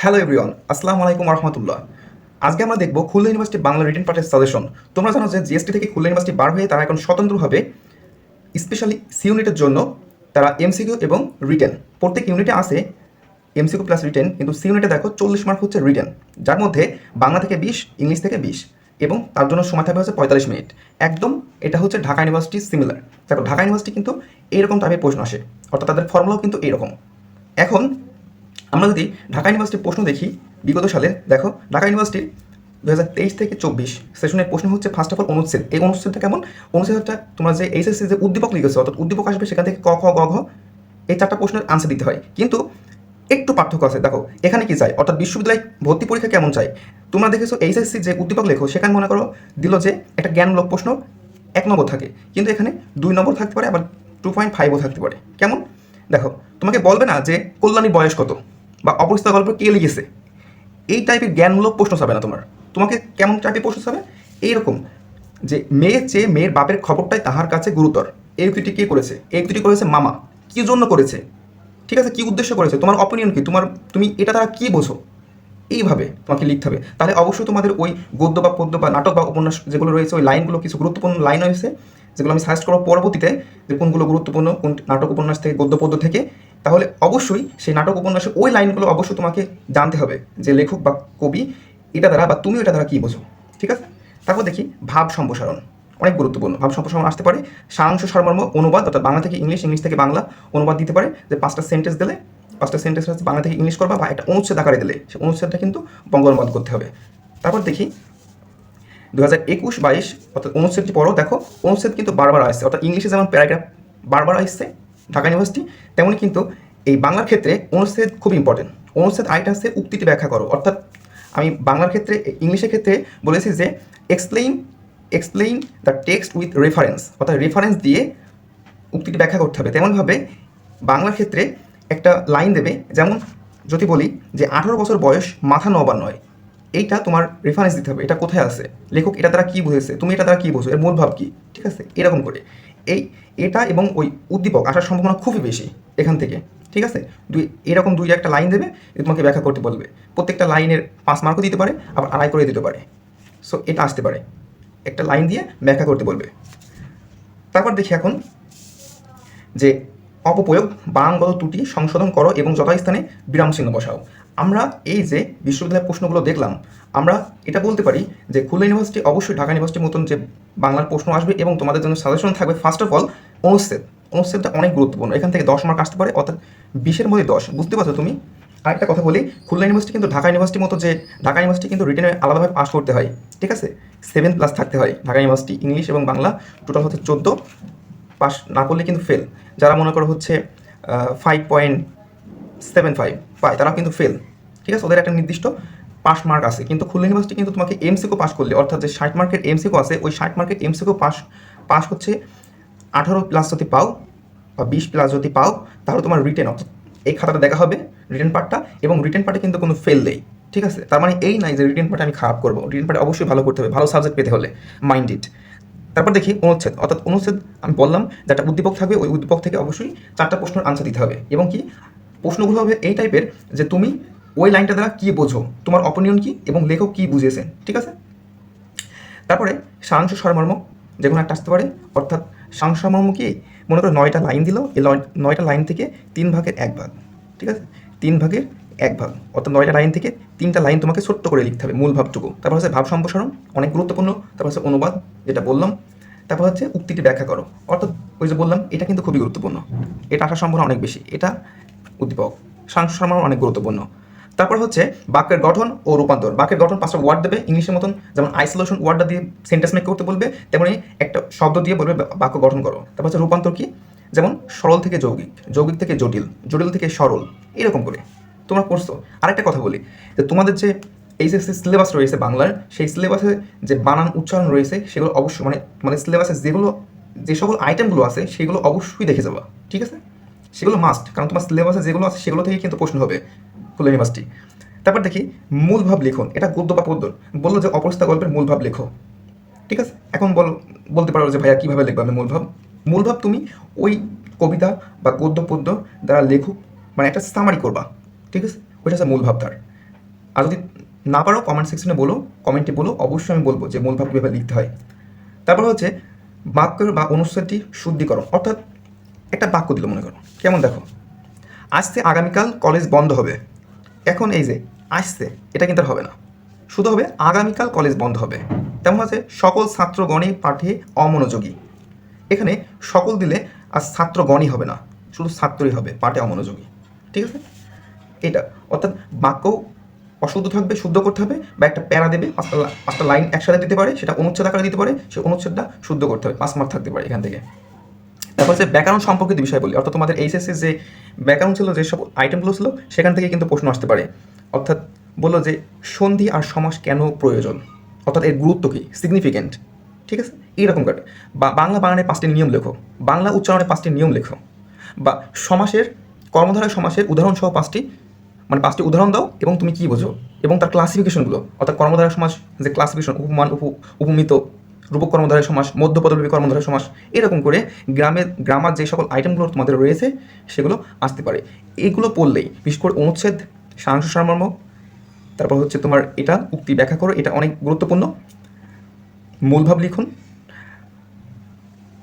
Hello everyone আসসালামু আলাইকুম রহমতুল্লাহ আজকে আমরা দেখব খুলনা ইউনিভার্সিটি বাংলা রিটেন পার্টের সাজেশন তোমরা জানো যে জিএসটি থেকে খুলনা ইউনিভার্সিটি বার হয়ে তারা এখন স্বতন্ত্রভাবে স্পেশালি সি ইউনিটের জন্য তারা এমসিকিউ এবং রিটেন প্রত্যেক ইউনিটে আছে এমসিকিউ প্লাস রিটেন কিন্তু সি ইউনিটে দেখো চল্লিশ মার্ক হচ্ছে রিটেন যার মধ্যে বাংলা থেকে বিশ, ইংলিশ থেকে বিশ, এবং তার জন্য সময় থাকবে হচ্ছে পঁয়তাল্লিশ মিনিট। একদম এটা হচ্ছে ঢাকা ইউনিভার্সিটি সিমিলার দেখো, ঢাকা ইউনিভার্সিটি কিন্তু এইরকম টাইপের প্রশ্ন আসে, অর্থাৎ তাদের ফর্মুলাও কিন্তু এইরকম এখন আমরা যদি ঢাকা ইউনিভার্সিটির প্রশ্ন দেখি, বিগত সালে, দেখো, ঢাকা ইউনিভার্সিটির দু হাজার তেইশ থেকে চব্বিশ সেশনের প্রশ্ন হচ্ছে ফার্স্ট অফ অল অনুচ্ছেদ। এই অনুচ্ছেদটা কেমন? অনুচ্ছেদটা তোমরা যে এইচএসসি যে উদ্দীপক লিখেছো, অর্থাৎ উদ্দীপক আসবে সেখান থেকে ক, খ, গ, ঘ, এই চারটা প্রশ্নের আনসার দিতে হয়। কিন্তু একটু পার্থক্য আছে, দেখো, এখানে কি চাই? অর্থাৎ বিশ্ববিদ্যালয় ভর্তি পরীক্ষা কেমন চাই? তোমরা দেখেছ, এইচএসসি যে উদ্দীপক লেখো, সেখানে মনে করো, দিল যে একটা জ্ঞানমূলক প্রশ্ন এক নম্বর থাকে। কিন্তু এখানে দুই নম্বর থাকতে পারে, আবার টু পয়েন্ট ফাইভও থাকতে পারে। কেমন? দেখো, তোমাকে বলবে না যে কল্যাণী বয়স কত? বা অপরিচিত গল্প কে লিখেছে? এই টাইপের জ্ঞানমূলক প্রশ্ন চাবে না তোমার। তোমাকে কেমন টাইপের প্রশ্ন চাবে এইরকম, যে মেয়ে চেয়ে মেয়ের বাপের খবরটাই তাহার কাছে গুরুতর। এই উক্তিটি কে করেছে? এই উক্তিটি করেছে মামা। কি জন্য করেছে? ঠিক আছে, কি উদ্দেশ্য করেছে? তোমার অপিনিয়ন কি? তোমার, তুমি এটা তারা কী বোঝো? এইভাবে তোমাকে লিখতে হবে। তাহলে অবশ্যই তোমাদের ওই গদ্য বা পদ্য বা নাটক বা উপন্যাস যেগুলো রয়েছে, ওই লাইনগুলো কিছু গুরুত্বপূর্ণ লাইন রয়েছে, যেগুলো আমি সাজেস্ট করব পরবর্তীতে যে কোনগুলো গুরুত্বপূর্ণ, কোন নাটক, উপন্যাস থেকে, গদ্য, পদ্য থেকে। তাহলে অবশ্যই সেই নাটক উপন্যাসের ওই লাইনগুলো অবশ্যই তোমাকে জানতে হবে যে লেখক বা কবি এটা দ্বারা বা তুমি এটা দ্বারা কী বোঝো, ঠিক আছে? তারপর দেখি ভাব সম্প্রসারণ, অনেক গুরুত্বপূর্ণ। ভাব সম্প্রসারণ আসতে পারে, সারাংশ সারমর্ম অনুবাদ, অর্থাৎ বাংলা থেকে ইংলিশ ইংলিশ থেকে বাংলা অনুবাদ দিতে পারে, যে পাঁচটা সেন্টেন্স দিলে, পাঁচটা সেন্টেন্স হচ্ছে বাংলা থেকে ইংলিশ করবা বা একটা অনুচ্ছেদ আকারে দিলে সেই অনুচ্ছেদটা কিন্তু বঙ্গ অনুবাদ করতে হবে। তারপর দেখি দু হাজার একুশ বাইশ, অর্থাৎ অনুচ্ছেদটি পড়ো, দেখো, অনুচ্ছেদ কিন্তু বারবার আসছে, অর্থাৎ ইংলিশে যেমন প্যারাগ্রাফ বারবার আসছে ঢাকা ইউনিভার্সিটি তেমনি কিন্তু এই বাংলার ক্ষেত্রে অনুচ্ছেদ খুব ইম্পর্টেন্ট অনুচ্ছেদ আইটা হচ্ছে উক্তিটি ব্যাখ্যা করো। অর্থাৎ আমি বাংলার ক্ষেত্রে, ইংলিশের ক্ষেত্রে বলেছি যে explain explain the text with reference অর্থাৎ রেফারেন্স দিয়ে উক্তিটি ব্যাখ্যা করতে হবে। তেমনভাবে বাংলার ক্ষেত্রে একটা লাইন দেবে, যেমন যদি বলি যে আঠারো বছর বয়স মাথা নবার নয় এইটা তোমার রেফারেন্স দিতে হবে, এটা কোথায় আছে? লেখক এটা দ্বারা কী বুঝেছে? তুমি এটা দ্বারা কী বোঝো? এর মূল ভাব কী? ঠিক আছে? এরকম করে। এই, এটা এবং ওই উদ্দীপক আসার সম্ভাবনা খুবই বেশি এখান থেকে, ঠিক আছে? দুই, এরকম দুই একটা লাইন দেবে তোমাকে ব্যাখ্যা করতে বলবে। প্রত্যেকটা লাইনের পাঁচ মার্কও দিতে পারে, আবার আড়াই করে দিতে পারে। সো এটা আসতে পারে। একটা লাইন দিয়ে ব্যাখ্যা করতে বলবে। তারপর দেখি এখন যে, অপপ্রয়োগ বানানগত ত্রুটি, সংশোধন করো এবং যথাস্থানে বিরাম চিহ্ন বসাও। আমরা এই যে বিশ্ববিদ্যালয়ের প্রশ্নগুলো দেখলাম, আমরা এটা বলতে পারি যে খুলনা ইউনিভার্সিটি অবশ্যই ঢাকা ইউনিভার্সিটির মতন যে বাংলার প্রশ্ন আসবে এবং তোমাদের জন্য সাজেশন থাকবে ফার্স্ট অফ অল অনুচ্ছেদ অনুচ্ছেদটা অনেক গুরুত্বপূর্ণ। এখান থেকে দশ মার্ক আসতে পারে, অর্থাৎ বিশের মধ্যে দশ। বুঝতে পারছ তুমি? আরেকটা কথা বলি, খুলনা ইউনিভার্সিটি কিন্তু ঢাকা ইউনিভার্সিটির মতো যে, ঢাকা ইউনিভার্সিটি কিন্তু রিটেনে আলাদাভাবে পাস করতে হয়, ঠিক আছে? সেভেন প্লাস থাকতে হয় ঢাকা ইউনিভার্সিটি ইংলিশ এবং বাংলা টোটাল হচ্ছে চোদ্দ। পাস না করলে কিন্তু ফেল যারা মনে করো হচ্ছে ফাইভ পয়েন্ট সেভেন ফাইভ পায় তারা কিন্তু ফেল ঠিক আছে? ওদের একটা নির্দিষ্ট পাস মার্ক আছে। কিন্তু খুলনা ইউনিভার্সিটি কিন্তু তোমাকে এমসিকো পাস করলে, অর্থাৎ যে ষাট মার্কের এমসিকো আছে, ওই ষাট মার্কের এমসিকো পাস পাস হচ্ছে আঠারো প্লাস যদি পাও বা বিশ প্লাস যদি পাও, তাহলে তোমার রিটেন অর্থাৎ এই খাতাটা দেখা হবে রিটেন পার্টটা এবং রিটেন পার্টে কিন্তু কোনো ফেল নেই। ঠিক আছে? তার মানে এই নাই যে রিটেন পার্টে আমি খারাপ করব। রিটেন পার্টে অবশ্যই ভালো করতে হবে, ভালো সাবজেক্ট পেতে হলে মাইন্ড ইট তারপর দেখি অনুচ্ছেদ। অর্থাৎ অনুচ্ছেদ, আমি বললাম যে একটা উদ্দীপক থাকবে, ওই উদ্দীপক থেকে অবশ্যই চারটা প্রশ্নের আনসার দিতে হবে। এবং কি? প্রশ্নগুলো হবে এই টাইপের যে তুমি ওই লাইনটা দ্বারা কী বোঝো? তোমার অপিনিয়ন কী এবং লেখক কী বুঝিয়েছেন? ঠিক আছে? তারপরে সারাংশ সারমর্ম যে কোনো একটা আসতে পারে। অর্থাৎ সারাংশ সারমর্ম কি? মনে করো নয়টা লাইন দিল, এই নয়টা লাইন থেকে তিন ভাগের এক ভাগ। ঠিক আছে? তিন ভাগের এক ভাগ। অর্থাৎ নয়টা লাইন থেকে তিনটা লাইন তোমাকে ছোট্ট করে লিখতে হবে মূল ভাবটুকু। তারপর হচ্ছে ভাব সম্প্রসারণ, অনেক গুরুত্বপূর্ণ। তারপর হচ্ছে অনুবাদ, যেটা বললাম। তারপর হচ্ছে উক্তিটি ব্যাখ্যা করো। অর্থাৎ ওই যে বললাম, এটা কিন্তু খুবই গুরুত্বপূর্ণ। এটা আসার সম্ভাবনা অনেক বেশি। এটা উদ্দীপক। সাংস সম্ভাবনা অনেক গুরুত্বপূর্ণ। তারপর হচ্ছে বাক্যের গঠন ও রূপান্তর। বাক্যের গঠন পাঁচটা ওয়ার্ড দেবে ইংলিশের মতন, যেমন আইসোলেশন ওয়ার্ডটা দিয়ে সেন্টেন্স মেক করতে বলবে, তেমনি একটা শব্দ দিয়ে বলবে বাক্য গঠন করো। তারপর হচ্ছে রূপান্তর কি? যেমন সরল থেকে যৌগিক যৌগিক থেকে জটিল জটিল থেকে সরল, এরকম করে। তোমরা পড়ছো আরেকটা কথা বলি, যে তোমাদের যে এইচএসসি সিলেবাস রয়েছে বাংলার, সেই সিলেবাসে যে বানান উচ্চারণ রয়েছে, সেগুলো অবশ্যই মানে মানে সিলেবাসে যেগুলো যে সকল আইটেমগুলো আছে, সেগুলো অবশ্যই দেখে যাবা। ঠিক আছে? সেগুলো মাস্ট কারণ তোমার সিলেবাসে যেগুলো আছে, সেগুলো থেকে কিন্তু প্রশ্ন হবে। খুলনা ইউনিভার্সিটি। তারপর দেখি মূল ভাব লিখুন, এটা গদ্য বা পদ্য বলল যে অপরিস্তা গল্পের মূল ভাব লেখো। ঠিক আছে? এখন বল, বলতে পারো যে ভাইয়া কীভাবে লিখবে আমি মূল ভাব? মূল ভাব তুমি ওই কবিতা বা গদ্য পদ্য দ্বারা লেখুক মানে একটা সামারি করবা। ঠিক আছে? ওইটা হচ্ছে মূল ভাব তার। আর যদি না পারো কমেন্ট সেকশনে বলো কমেন্টে বলো, অবশ্যই আমি বলব যে মূলভাব কীভাবে লিখতে হয়। তারপর হচ্ছে বাক্যের বা অনুচ্ছেদটি শুদ্ধিকরণ, অর্থাৎ একটা বাক্য দিল মনে করো। কেমন দেখো? আসতে আগামীকাল কলেজ বন্ধ হবে। এখন এই যে, আসছে, এটা কিন্তু হবে না। শুধু হবে, আগামীকাল কলেজ বন্ধ হবে। তেমন আছে, সকল ছাত্রগণই পাঠে অমনোযোগী। এখানে সকল দিলে আর ছাত্রগণই হবে না, শুধু ছাত্রই হবে, পাঠে অমনোযোগী। ঠিক আছে? এটা অর্থাৎ বাক্য অশুদ্ধ থাকবে, শুদ্ধ করতে হবে, বা একটা প্যারা দেবে, পাঁচটা পাঁচটা লাইন একসাথে দিতে পারে, সেটা অনুচ্ছেদ আকারে দিতে পারে সেই অনুচ্ছেদটা শুদ্ধ করতে হবে, পাঁচ মার্ক থাকতে পারে এখান থেকে। তারপর হচ্ছে ব্যাকরণ সম্পর্কিত বিষয় বলি। অর্থাৎ তোমাদের এইচএসসি যে ব্যাকরণ ছিল যেসব আইটেমগুলো ছিল, সেখান থেকে কিন্তু প্রশ্ন আসতে পারে। অর্থাৎ বলল যে সন্ধি আর সমাস কেন প্রয়োজন? অর্থাৎ এর গুরুত্ব কী? সিগনিফিকেন্ট ঠিক আছে? এইরকম করে বা বাংলা বানানের পাঁচটি নিয়ম লেখো। বাংলা উচ্চারণের পাঁচটি নিয়ম লেখো। বা সমাসের, কর্মধারয় সমাসের উদাহরণ সহ পাঁচটি মানে পাঁচটি উদাহরণ দাও এবং তুমি কী বোঝো? এবং তার ক্লাসিফিকেশনগুলো অর্থাৎ কর্মধারয় সমাস যে ক্লাসিফিকেশন উপমান, উপ, উপমিত রূপক কর্মধারয় সমাস মধ্যপদলবী কর্মধারয় সমাস, এরকম করে গ্রামের গ্রামার যে সকল আইটেমগুলো তোমাদের রয়েছে, সেগুলো আসতে পারে। এইগুলো পড়লেই বিশেষ করে অনুচ্ছেদ, সারাংশ সারমর্ম, তারপর হচ্ছে তোমার এটা উক্তি ব্যাখ্যা করো, এটা অনেক গুরুত্বপূর্ণ। মূলভাব লিখুন।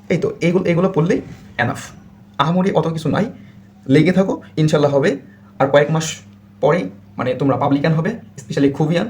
এই তো এইগুলো এগুলো পড়লেই এনাফ আহামরি অত কিছু নাই। লেগে থাকো, ইনশাল্লাহ হবে। আর কয়েক মাস পরেই মানে তোমরা পাবলিকান হবে স্পেশালি খুবিয়ান